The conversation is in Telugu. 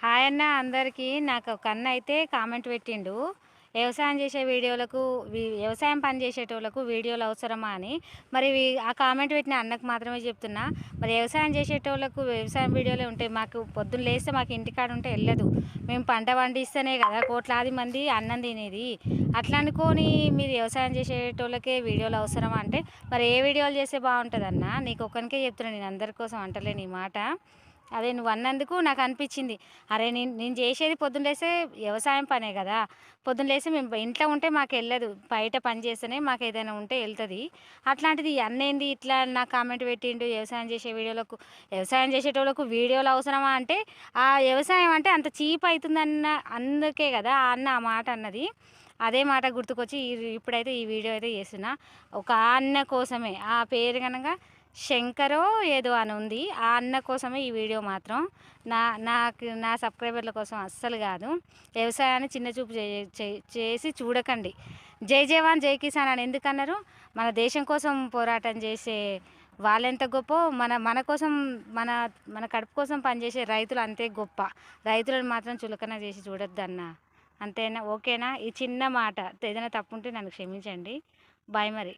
హాయ్ అన్న అందరికీ. నాకు ఒక అన్న అయితే కామెంట్ పెట్టిండు. వ్యవసాయం చేసే వీడియోలకు వ్యవసాయం పని చేసేటోళ్ళకు వీడియోలు అవసరమా అని. మరి ఆ కామెంట్ పెట్టిన అన్నకు మాత్రమే చెప్తున్నా. మరి వ్యవసాయం చేసేటోళ్ళకు వ్యవసాయం వీడియోలే ఉంటాయి. మాకు పొద్దున్న లేస్తే మాకు ఇంటికాడ ఉంటే వెళ్ళదు. మేము పంట పండిస్తేనే కదా కోట్లాది మంది అన్నం తినేది. అట్లా అనుకొని మీరు వ్యవసాయం చేసేటోళ్ళకే వీడియోలు అవసరమా అంటే మరి ఏ వీడియోలు చేస్తే బాగుంటుంది అన్న నీకు ఒక్కనికే చెప్తున్నా నేను అందరి కోసం అంటలేను ఈ మాట. అదే నువ్వు అన్నందుకు నాకు అనిపించింది. అరే నేను నేను చేసేది పొద్దున్న వ్యవసాయం పనే కదా. పొద్దున్న మేము ఇంట్లో ఉంటే మాకు వెళ్ళదు. బయట పని చేస్తేనే మాకు ఏదైనా ఉంటే వెళ్తుంది. అట్లాంటిది అన్నేంది ఇట్లా నాకు కామెంట్ పెట్టిండు వ్యవసాయం చేసే వీడియోలకు. వ్యవసాయం చేసేటోళ్ళకు వీడియోలు అవసరమా అంటే ఆ వ్యవసాయం అంటే అంత చీప్ అవుతుందన్న అందుకే కదా ఆ అన్న ఆ మాట అన్నది. అదే మాట గుర్తుకొచ్చి ఇప్పుడైతే ఈ వీడియో అయితే చేస్తున్నా. ఒక అన్న కోసమే. ఆ పేరు కనుక శంకరో ఏదో అని ఉంది. ఆ అన్న కోసమే ఈ వీడియో మాత్రం. నా నాకు నా సబ్స్క్రైబర్ల కోసం అస్సలు కాదు. వ్యవసాయాన్ని చిన్న చూపు చే- చే- చేసి చూడకండి. జై జవాన్ జై కిసాన్ అని ఎందుకన్నారు? మన దేశం కోసం పోరాటం చేసే వాళ్ళెంత గొప్ప మన మన కోసం మన మన కడుపు కోసం పనిచేసే రైతులు అంతే గొప్ప. రైతులను మాత్రం చులకన చేసి చూడొద్దన్నా. అంతేనా? ఓకేనా? ఈ చిన్న మాట ఏదైనా తప్పుంటే నన్ను క్షమించండి. బాయ్ మరి.